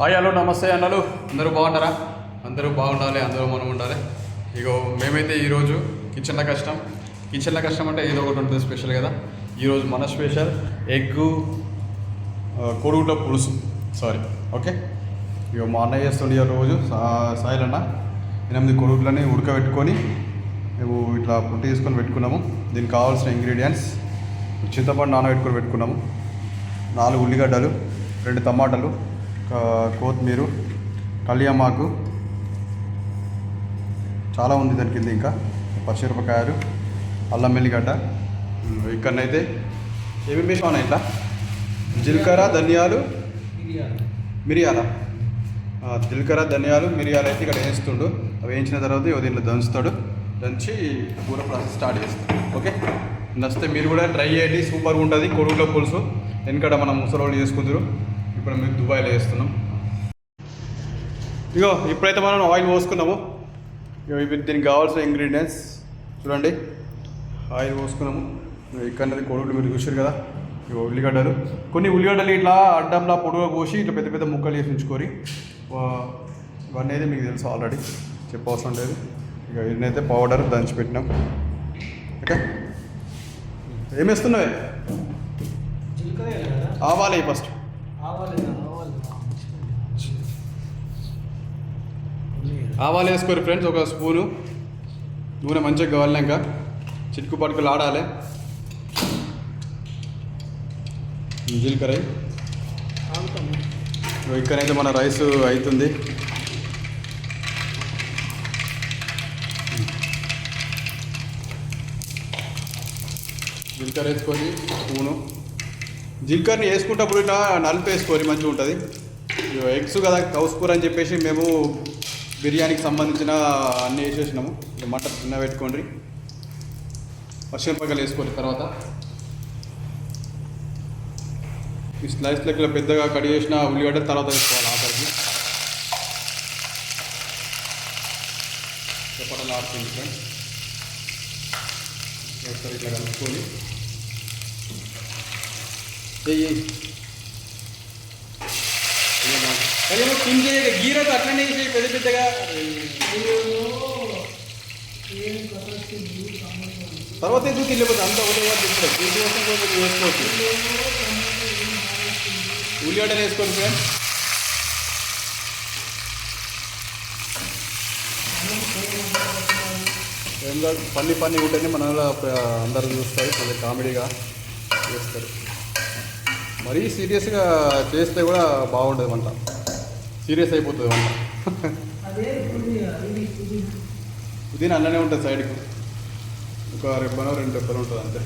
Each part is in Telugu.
హాయ్ హలో నమస్తే అన్నలు. అందరూ బాగున్నారా? అందరూ బాగుండాలి అందరూ మనం ఉండాలి. ఇగో మేమైతే ఈరోజు కిచెన్లో కష్టం. కిచెన్లో కష్టం అంటే ఏదో ఒకటి ఉంటుంది స్పెషల్ కదా? ఈరోజు మన స్పెషల్ ఎగ్గు కొడుగుడ్ల పులుసు. Sorry okay? ఇక మా అన్నయ్య చేస్తుండే రోజు సాయిలన్న. ఎనిమిది కొడుకులని ఉడకబెట్టుకొని మేము ఇట్లా పుట్టి తీసుకొని పెట్టుకున్నాము. దీనికి కావాల్సిన ఇంగ్రీడియంట్స్ చింతపండు నానబెట్టుకొని పెట్టుకున్నాము. నాలుగు ఉల్లిగడ్డలు రెండు టమాటాలు కొత్తిమీర కళ్యామాకు. చాలా ఉంది దాని కింద ఇంకా. పచ్చిమిరపకాయలు అల్లం వెల్లిగడ్డ. ఇక్కడనైతే ఏమి వేసామన్నా ఇట్లా? జీలకర్ర ధనియాలు మిరియాల. జీలకర్ర ధనియాలు మిరియాలు అయితే ఇక్కడ వేస్తుండు. అవి వేయించిన తర్వాత ఇవి దీంట్లో దంచుతాడు. దంచి కూర ప్రాసెస్ స్టార్ట్ చేస్తాడు ఓకే? నచ్చితే మీరు కూడా ట్రై చేయండి. సూపర్గా ఉంటుంది. కొడుకుల పులుసు. వెనకడ మనం ముసలోళ్ళు చేసుకుందరు. ఇప్పుడు మేము దుబాయ్లో చేస్తున్నాం. ఇగో ఇప్పుడైతే మనం ఆయిల్ పోసుకున్నాము. ఇగో ఇవి దీనికి కావాల్సిన ఇంగ్రీడియంట్స్ చూడండి. ఆయిల్ పోసుకున్నాము. ఇక్కడ కొడుకులు మీరు చూసారు కదా. ఇగో ఉల్లిగడ్డలు. కొన్ని ఉల్లిగడ్డలు ఇట్లా అడ్డంలా పొడుగా కోసి ఇట్లా పెద్ద పెద్ద ముక్కలు వేసి ఉంచుకొని ఇవన్నీ అయితే మీకు తెలుసు ఆల్రెడీ చెప్పవసరం లేదు ఇక ఇన్నైతే పౌడర్ దంచి పెట్టినాం. ఓకే? ఏం వేస్తున్నావే? ఆవాలే ఫస్ట్ ఆవాలు వేసుకోరు ఫ్రెండ్స్ ఒక స్పూను నూనె మంచిగా కావాలి ఇంకా చిటుకు పట్టుకులు ఆడాలి. జీలకర్ర. ఇక్కడ ఇక్కడైతే మన రైస్ అవుతుంది జీలకర్ర వేసుకొని స్పూను జింకర్ని వేసుకుంటప్పుడు ఇట్లా నలుపు వేసుకొని మంచిగా ఉంటుంది. ఎగ్స్ కదా కౌస్ కూర అని చెప్పేసి మేము బిర్యానీకి సంబంధించిన అన్నీ వేసేసినాము. ఇక మటన్ చిన్న పెట్టుకోండి. పచ్చిమిరపకాయలు వేసుకోండి తర్వాత. ఈ స్లైస్ లెక్కల పెద్దగా కట్ చేసిన ఉల్లిగడ్డ తర్వాత వేసుకోవాలి ఆఖరికి. చెప్పటలు ఆడుతుంది ఫ్రెండ్స్ ఒకసారి ఇట్లా కలుపుకొని చెయ్యి. కానీ తిని చేయక గీరకు అట్లనే చేసి పెద్ద పెద్దగా. తర్వాత ఎందుకు వెళ్ళిపోతుంది అంత ఒకటే వాటి ఇప్పుడు దీనికోసం కొంచెం వేసుకోవచ్చు ఉల్లిగడ్డలు వేసుకోండి ఫ్రెండ్స్. ఏం కాదు పన్ని పన్ని ఉంటేనే మన అందరూ చూస్తారు. కొంచెం కామెడీగా చేస్తారు. మరీ సీరియస్గా చేస్తే కూడా బాగుంటుంది వంట. సీరియస్ అయిపోతుంది వంట. పుదీనా అల్లనే ఉంటుంది సైడ్కి. ఒక రెబ్బనో రెండు రెబ్బలు ఉంటుంది అంతే.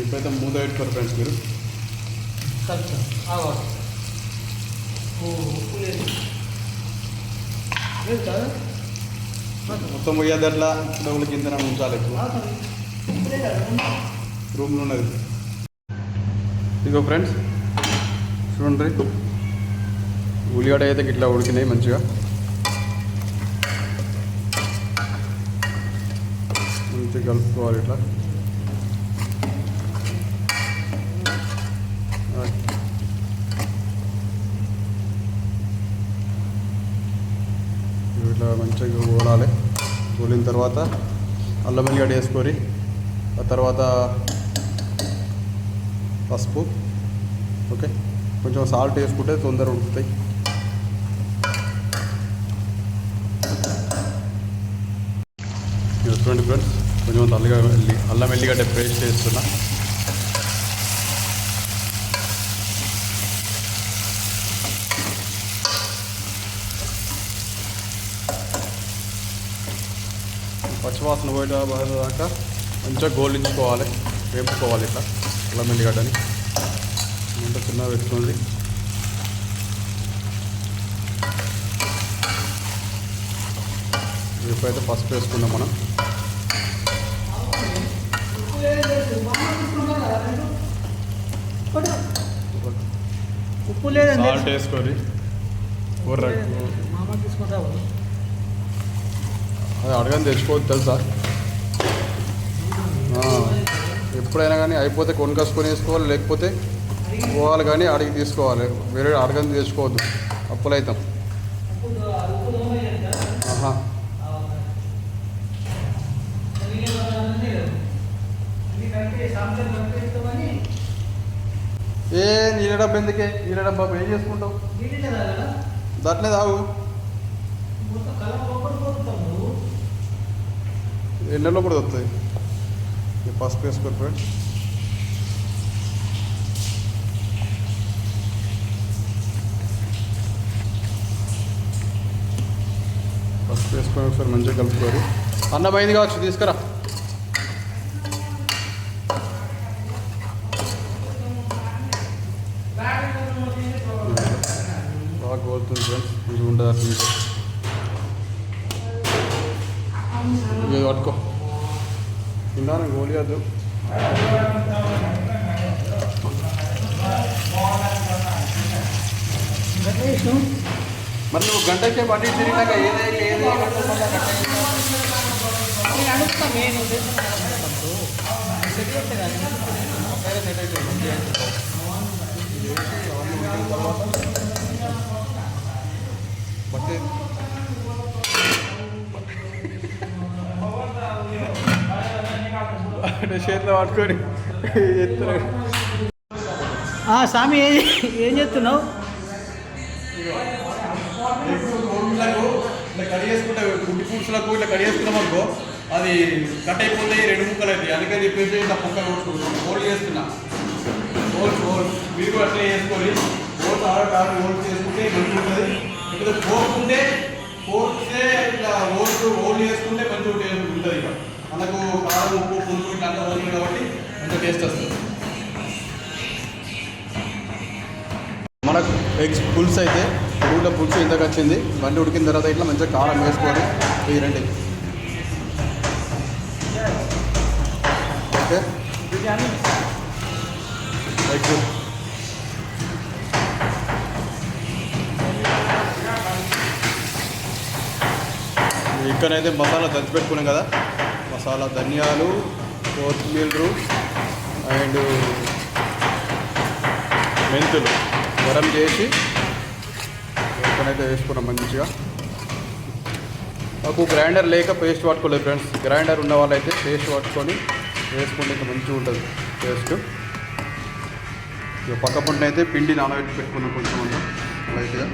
ఇప్పుడైతే మూత పెట్టుకోరు ఫ్రెండ్స్ మీరు. మొత్తం పోయేది అట్లా డబ్బుల కింద ఉంచాలి ఎక్కువ. రూమ్లో ఉన్నది. ఇదిగో ఫ్రెండ్స్ చూడండి. ఉల్లిగడ్డ అయితే ఇట్లా ఉడికినాయి మంచిగా. మంచిగా కలుపుకోవాలి ఇట్లా. ఇట్లా మంచిగా గోలాలి. గోలిన తర్వాత అల్లం ఉల్లిగడ్డ వేసుకొని ఆ తర్వాత పసుపు. ఓకే. కొంచెం సాల్ట్ వేసుకుంటే తొందర ఉడుకుతాయి. చూడండి ఫ్రెండ్స్. కొంచెం తల్లిగా వెళ్ళి అల్లం వెల్లిగడ్డ పేస్ట్ చేస్తున్నా. పచ్చివాసన పోయేట దాకా మంచిగా గోలించుకోవాలి. వేపుకోవాలి ఇట్లా అల్లం వెల్లిగడ్డని. ముందు చిన్నగా పెట్టుకోండి ఇప్పుడైతే ఫస్ట్ వేసుకుందాం మనం. ఉప్పు లేదండి. సాల్ట్ వేసుకొని అది అడగని తెచ్చుకోవద్దు తెలుసా? ఎప్పుడైనా కానీ అయిపోతే కొనుకొసుకొని వేసుకోవాలి లేకపోతే పోవాలి కానీ అడిగి తీసుకోవాలి. వేరే అడగని తెచ్చుకోవద్దు అప్పులు అవుతాం ఆహా. ఏ నీళ్ళ డబ్బా ఎందుకే? నీళ్ళ డబ్బా ఏం చేసుకుంటావు? దాంట్లో తాగు. ఎండలో కూడా వస్తుంది ఈ పసుపు వేసుకోరు ఫ్రెండ్స్ పసుపు వేసుకొని ఒకసారి మంచిగా కలుపుకోరు అన్నమైంది కావచ్చు తీసుకురా బాగా కోలుతుంది ఫ్రెండ్స్ మంచిగా ఉంటుంది అట్లా ఇది పట్టుకో తిన్నాను గోలియద్దు. మరి నువ్వు గంటకే బండి తిరిగినాక ఏదే ఏదే బట్టి చేతిలో పట్టుకొని ఆ, స్వామి ఏం ఏం చేస్తున్నావు? పులుసులకు ఇట్లా కడిగేసుకుంటే గుడ్డి పులుసులకు ఇట్లా కడిగేసుకున్నాం అనుకో అది కట్ అయిపోతాయి రెండు ముక్కలు అవుతాయి అందుకని చెప్పేసి ఇట్లా ముక్క హోల్డ్ చేస్తున్నా. హోల్స్ హోల్ మీరు కూడా అట్లే చేసుకొని హోల్స్ ఆర్డర్ ఆర్డర్ హోల్స్ చేసుకుంటే మంచిగా ఉంటుంది. ఫోర్క్ ఉంటే ఫోర్క్సే ఇట్లా హోల్స్ హోల్డ్ చేసుకుంటే మంచిగా ఉంటుంది ఇక. అంతకు కారం ఉప్పు పులుపు ఇట్లా అంతా వదిలి కాబట్టి అంత టేస్ట్ వస్తుంది. మనకు ఎగ్స్ పులుసు అయితే ఊళ్ళో పులుసు ఇంతకు వచ్చింది. బండి ఉడికిన తర్వాత ఇట్లా మంచిగా కారం వేసుకోవాలి ఈ రండి ఓకే? ఎగ్ ఇక్కడైతే మసాలా దంచి పెట్టుకున్నాం కదా. మసాలా ధనియాలు కొత్తిమీర అండ్ మెంతులు గరం చేసి ఎక్కడైతే వేసుకున్నాం మంచిగా. నాకు గ్రైండర్ లేక పేస్ట్ పట్టుకోలేదు ఫ్రెండ్స్. గ్రైండర్ ఉన్న వాళ్ళైతే పేస్ట్ పట్టుకొని వేసుకుంటే ఇంకా మంచిగా ఉంటుంది పేస్ట్ ఇక పక్క పుంట అయితే పిండి నానబెట్టి పెట్టుకున్నాం కొంచెం లైట్గా.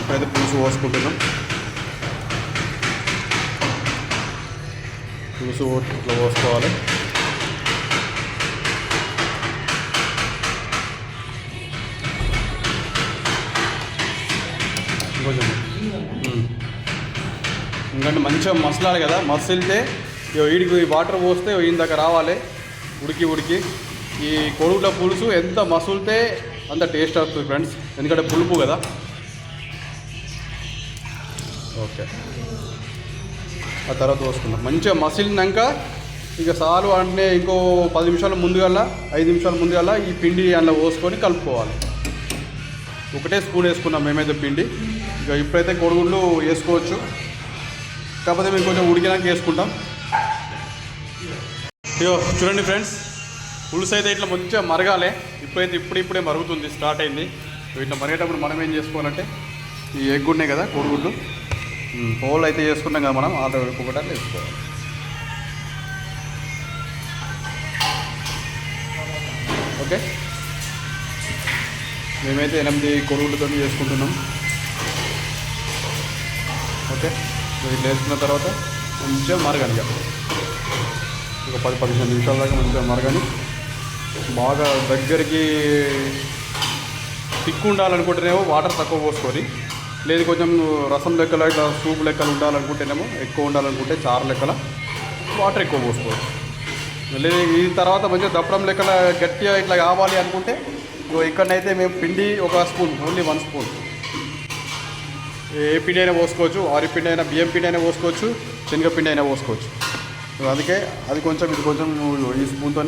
ఇప్పుడైతే పులుసు పోసుకుంటున్నాం. పులుసు ఇట్లా పోసుకోవాలి. కొంచెం ఎందుకంటే మంచిగా మసలాలి కదా మసిలితే ఇగో వీడికి వాటర్ పోస్తే ఈయన దగ్గర రావాలి. ఉడికి ఉడికి. ఈ కొడుకుల పులుసు ఎంత మసులితే అంత టేస్ట్ వస్తుంది ఫ్రెండ్స్. ఎందుకంటే పులుపు కదా. ఓకే. ఆ తర్వాత పోసుకుందాం. మంచిగా మసిలినాక ఇక సాలు అంటే ఇంకో పది నిమిషాల ముందుగల్లా ఐదు నిమిషాల ముందుగల్లా ఈ పిండి అందులో పోసుకొని కలుపుకోవాలి. ఒకటే స్పూన్ వేసుకున్నాం మేమైతే పిండి. ఇక ఇప్పుడైతే కొడుగుళ్ళు వేసుకోవచ్చు. కాకపోతే మేము కొంచెం ఉడికినాక వేసుకుంటాం. ఇగో చూడండి ఫ్రెండ్స్ పులుసు అయితే ఇట్లా మంచిగా మరగాలి. ఇప్పుడైతే ఇప్పుడు ఇప్పుడే మరుగుతుంది స్టార్ట్ అయింది. ఇట్లా మరిగేటప్పుడు మనం ఏం చేసుకోవాలంటే ఈ ఎగ్ ఉన్నాయి కదా కోడిగుడ్లు హోల్ అయితే చేసుకున్నాం కదా మనం ఆర్డర్ ఒకటి వేసుకోవాలి ఓకే? మేమైతే ఎనిమిది కొడుగులతో చేసుకుంటున్నాం. ఓకే? ఇట్లా వేసుకున్న తర్వాత మంచిగా మరగాలి ఇక ఒక పది పదిహేను నిమిషాల దాకా మంచిగా మరగని బాగా దగ్గరికి తిక్కు ఉండాలనుకుంటేనేమో వాటర్ తక్కువ పోసుకొని లేదు కొంచెం రసం లెక్కల ఇట్లా సూప్ లెక్కలు ఉండాలనుకుంటేనేమో ఎక్కువ ఉండాలనుకుంటే చారు లెక్కల వాటర్ ఎక్కువ పోసుకోవచ్చు. లేదు ఈ తర్వాత మంచిగా దప్పడం లెక్కల గట్టిగా ఇట్లా కావాలి అనుకుంటే ఇగో ఇక్కడనైతే మేము పిండి ఒక స్పూన్ ఓన్లీ వన్ స్పూన్. ఏ పిండి అయినా పోసుకోవచ్చు ఆరి పిండి అయినా బియ్యం పిండి అయినా పోసుకోవచ్చు శనగపిండి అయినా పోసుకోవచ్చు. అందుకే అది కొంచెం ఇది కొంచెం ఈ స్పూన్తో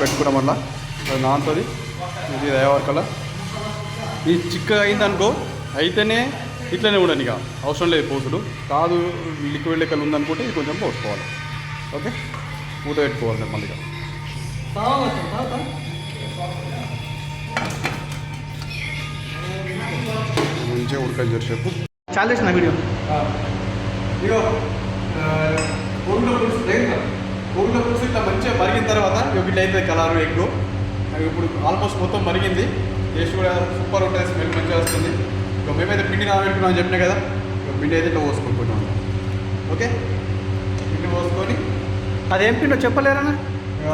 పెట్టుకోవడం వల్ల అది నానుతుంది ఇది అయ్యేవరకల్లా ఈ చిక్కగా అయిందనుకో అయితేనే ఇట్లనే ఉండని ఇక. అవసరం లేదు పోసుడు. కాదు లిక్విడ్ లెక్కలు ఉందనుకుంటే ఇది కొంచెం పోసుకోవాలి. ఓకే? మూత పెట్టుకోవాలి మళ్ళీ ఇక. మంచిగా ఉడకని చెప్పు. చాలా చేసిన వీడియో. ఇగో కోడిలో పులుసు దగ్గర కోడిలో పులుసు ఇట్లా మంచిగా మరిగిన తర్వాత ఇట్లా అయితే కలర్ ఎగ్ ఇప్పుడు ఆల్మోస్ట్ మొత్తం మరిగింది. టేస్ట్ కూడా సూపర్ ఉంటుంది స్మెల్ మంచిగా వస్తుంది. ఇక మేమైతే పిండి నానబెట్టుకున్నాం చెప్పినా కదా? ఇక పిండి అయితే ఇట్లా పోసుకుంటున్నాం ఓకే? పిండి పోసుకొని అదేం పిండో చెప్పలేరన్నా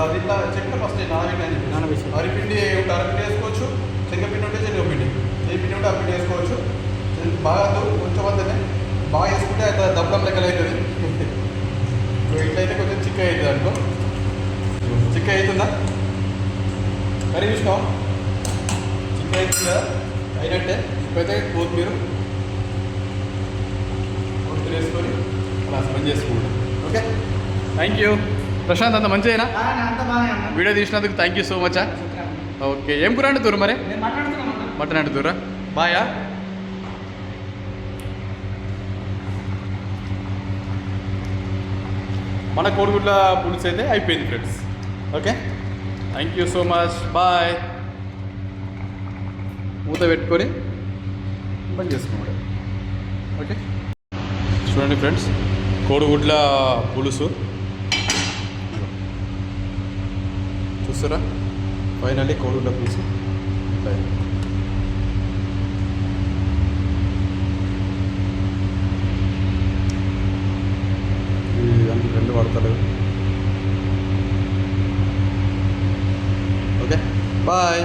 అది ఇట్లా చెక్క ఫస్ట్ నానబెట్టాను నానబెట్టి. అరి పిండి ఉంటే అరపిండి వేసుకోవచ్చు. శనగపిండి ఉంటే శనగపిండి ఏ పిండి ఉంటే ఆ పిండి వేసుకోవచ్చు. బాగా కొంచెం వద్దనే బాగా వేసుకుంటే అట్లా దప్పడం లెక్కలు అవుతుంది సో ఇట్లయితే కొంచెం చిక్క అవుతుంది అనుకో. చిక్క అవుతుందా? కర్రీ చూసినాం చిక్క అవుతుందా? అయినట్టే. ఇప్పుడైతే కొత్తిమీర కొత్తిమీర వేసుకొని అలా స్పెండ్ చేసుకుంటాం ఓకే? థ్యాంక్ యూ ప్రశాంత్ అంత మంచిదేనా? అంత బాగానే అన్నా. Video తీసినందుకు thank you so much okay. ఏం కూర అంటున్నారు మరి? మటన్ అంటున్నారా బాయా మన కోడిగుడ్ల పులుసు అయితే అయిపోయింది friends okay? Thank you so much bye మూత పెట్టుకొని బంద్ చేసుకోండి ఓకే? చూడండి ఫ్రెండ్స్ కోడిగుడ్ల పులుసు. చూస్తారా? ఫైనల్లీ కోడిగుడ్ల పులుసు. దానికి రెండు వాడతారు. ఓకే? బాయ్